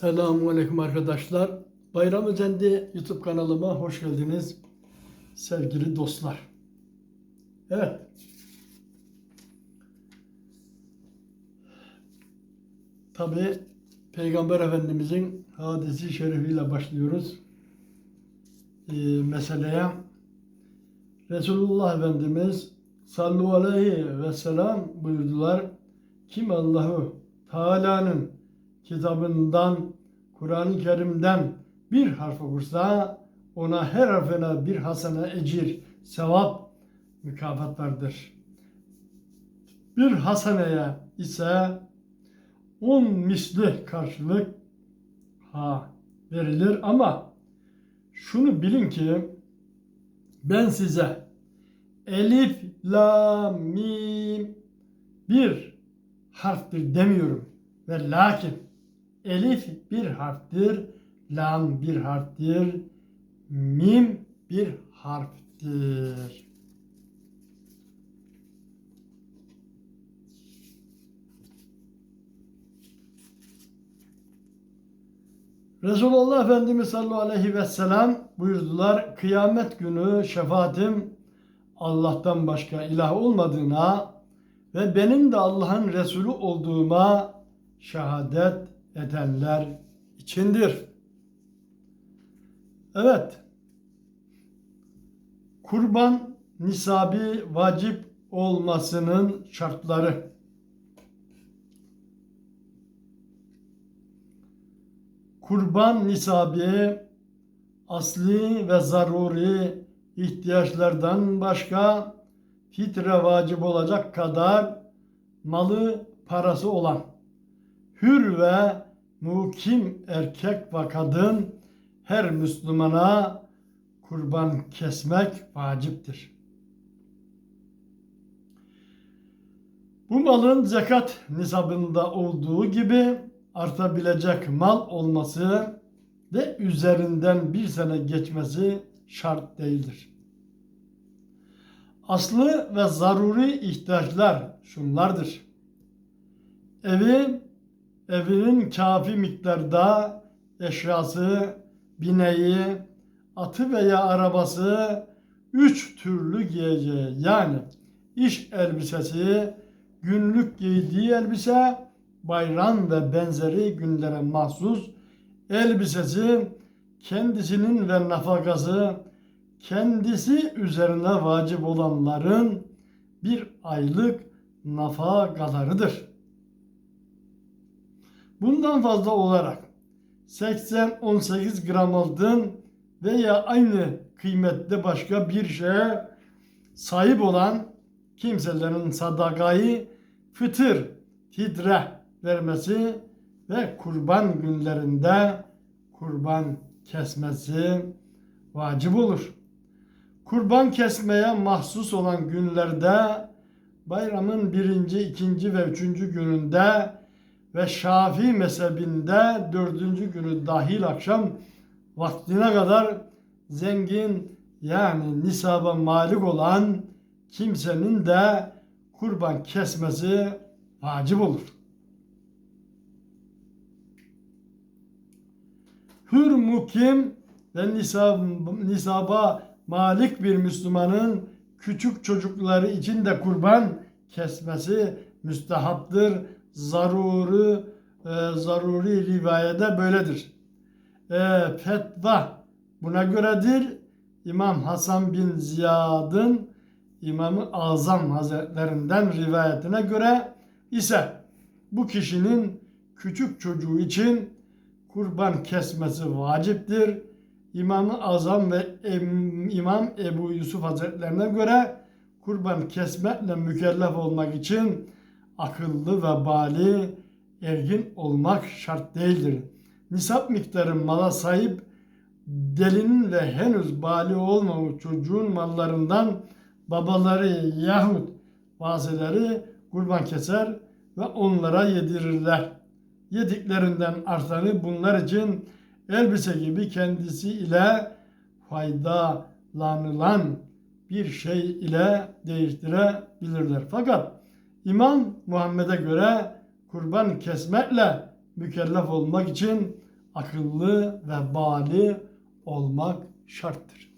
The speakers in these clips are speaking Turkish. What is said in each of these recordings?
Selamun Aleyküm arkadaşlar. Bayram Özendi YouTube kanalıma hoş geldiniz sevgili dostlar. Evet. Tabi Peygamber Efendimizin hadisi şerifiyle başlıyoruz ee, meseleye. Resulullah Efendimiz sallallahu aleyhi ve sellem buyurdular. Kim Allahu Teala'nın kitabından, Kur'an-ı Kerim'den bir harf okursa ona her harfine bir hasene ecir, sevap, mükafat vardır. Bir haseneye ise on misli karşılık ha verilir ama şunu bilin ki ben size elif, la, mim bir harftir demiyorum ve lakin elif bir harftir, lam bir harftir, mim bir harftir. Resulullah Efendimiz sallallahu aleyhi ve sellem buyurdular. Kıyamet günü şefaatim Allah'tan başka ilah olmadığına ve benim de Allah'ın Resulü olduğuma şehadet edenler içindir. Evet. Kurban nisabi vacip olmasının şartları. Kurban nisabi asli ve zaruri ihtiyaçlardan başka fitre vacip olacak kadar malı parası olan hür ve mukim erkek ve kadın her Müslümana kurban kesmek vaciptir. Bu malın zekat nisabında olduğu gibi artabilecek mal olması ve üzerinden bir sene geçmesi şart değildir. Aslı ve zaruri ihtiyaçlar şunlardır. Evi, evinin kafi miktarda eşyası, bineği, atı veya arabası üç türlü giyeceği yani iş elbisesi, günlük giydiği elbise, bayram ve benzeri günlere mahsus elbisesi, kendisinin ve nafakası, kendisi üzerine vacip olanların bir aylık nafakalarıdır. Bundan fazla olarak 80-18 gram altın veya aynı kıymette başka bir şeye sahip olan kimselerin sadakayı fıtır, titre vermesi ve kurban günlerinde kurban kesmesi vacip olur. Kurban kesmeye mahsus olan günlerde bayramın birinci, ikinci ve üçüncü gününde ve Şafii mezhebinde dördüncü günü dahil akşam vaktine kadar zengin yani nisaba malik olan kimsenin de kurban kesmesi vacip olur. Hür mukim ve nisab, nisaba malik bir Müslümanın küçük çocukları için de kurban kesmesi müstehaptır. Zaruri e, zaruri rivayede böyledir. E, fetva buna göredir. İmam Hasan bin Ziyad'ın İmam-ı Azam Hazretlerinden rivayetine göre ise bu kişinin küçük çocuğu için kurban kesmesi vaciptir. İmam-ı Azam ve İmam Ebu Yusuf Hazretlerine göre kurban kesmekle mükellef olmak için akıllı ve bali ergin olmak şart değildir. Nisap miktarı mala sahip delinin ve henüz bali olmamış çocuğun mallarından babaları yahut vazileri kurban keser ve onlara yedirirler. Yediklerinden artanı bunlar için elbise gibi kendisi ile faydalanılan bir şey ile değiştirebilirler. Fakat İmam Muhammed'e göre kurban kesmekle mükellef olmak için akıllı ve bali olmak şarttır.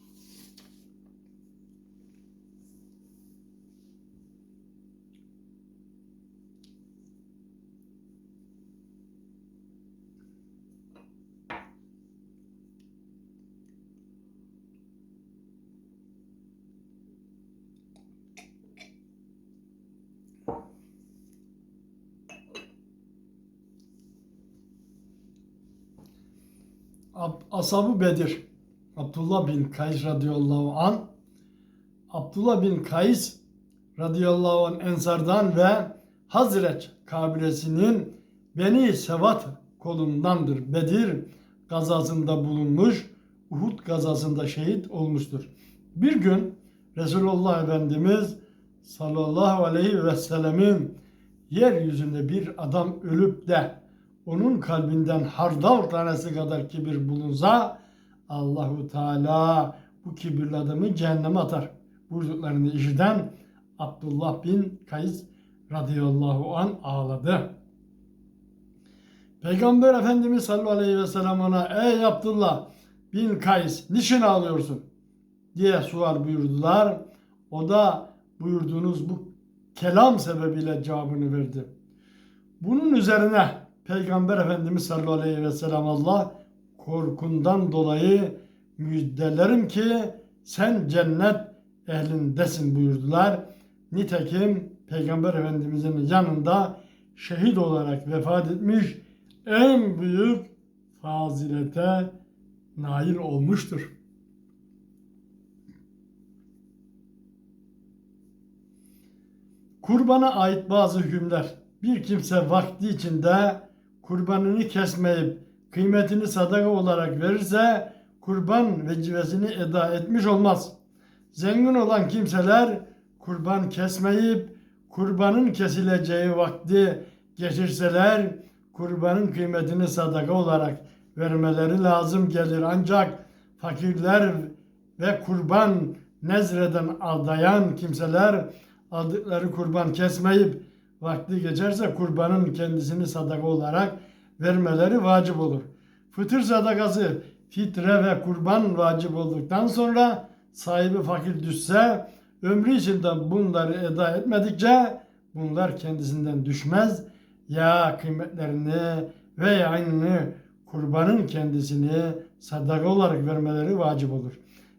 Ab- Ashab-ı Bedir Abdullah bin Kays radıyallahu an Abdullah bin Kays radıyallahu an Ensardan ve Hazreç kabilesinin Beni Sevat kolundandır. Bedir gazasında bulunmuş, Uhud gazasında şehit olmuştur. Bir gün Resulullah Efendimiz sallallahu aleyhi ve sellemin yeryüzünde bir adam ölüp de onun kalbinden hardal tanesi kadar kibir bulunsa Allahu Teala bu kibirli adamı cehenneme atar. Buyurduklarını işiten Abdullah bin Kays radıyallahu an ağladı. Peygamber Efendimiz sallallahu aleyhi ve sellem ona ey Abdullah bin Kays niçin ağlıyorsun diye sual buyurdular. O da buyurduğunuz bu kelam sebebiyle cevabını verdi. Bunun üzerine Peygamber Efendimiz sallallahu aleyhi ve sellem Allah korkundan dolayı müjdelerim ki sen cennet ehlindesin buyurdular. Nitekim Peygamber Efendimizin yanında şehit olarak vefat etmiş en büyük fazilete nail olmuştur. Kurbana ait bazı hükümler. Bir kimse vakti içinde kurbanını kesmeyip kıymetini sadaka olarak verirse kurban vecibesini eda etmiş olmaz. Zengin olan kimseler kurban kesmeyip kurbanın kesileceği vakti geçirseler kurbanın kıymetini sadaka olarak vermeleri lazım gelir. Ancak fakirler ve kurban nezreden aldayan kimseler aldıkları kurban kesmeyip vakti geçerse kurbanın kendisini sadaka olarak vermeleri vacip olur. Fıtır sadakası fitre ve kurban vacip olduktan sonra sahibi fakir düşse ömrü içinde bunları eda etmedikçe bunlar kendisinden düşmez ya kıymetlerini veya aynını kurbanın kendisini sadaka olarak vermeleri vacip olur.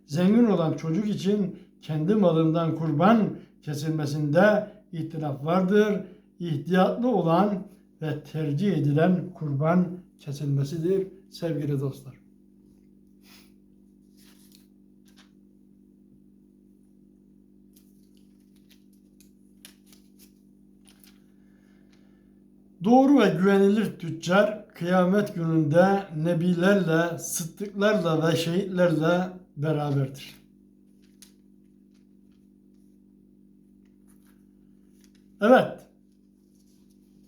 Zengin olan çocuk için kendi malından kurban kesilmesinde ihtilaf vardır. İhtiyatlı olan ve tercih edilen kurban kesilmesidir sevgili dostlar. Doğru ve güvenilir tüccar kıyamet gününde nebilerle, sıddıklarla ve şehitlerle beraberdir. Evet.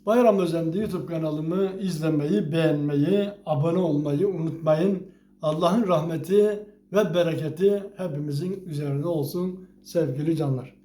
Bayram Özendi YouTube kanalımı izlemeyi, beğenmeyi, abone olmayı unutmayın. Allah'ın rahmeti ve bereketi hepimizin üzerinde olsun sevgili canlar.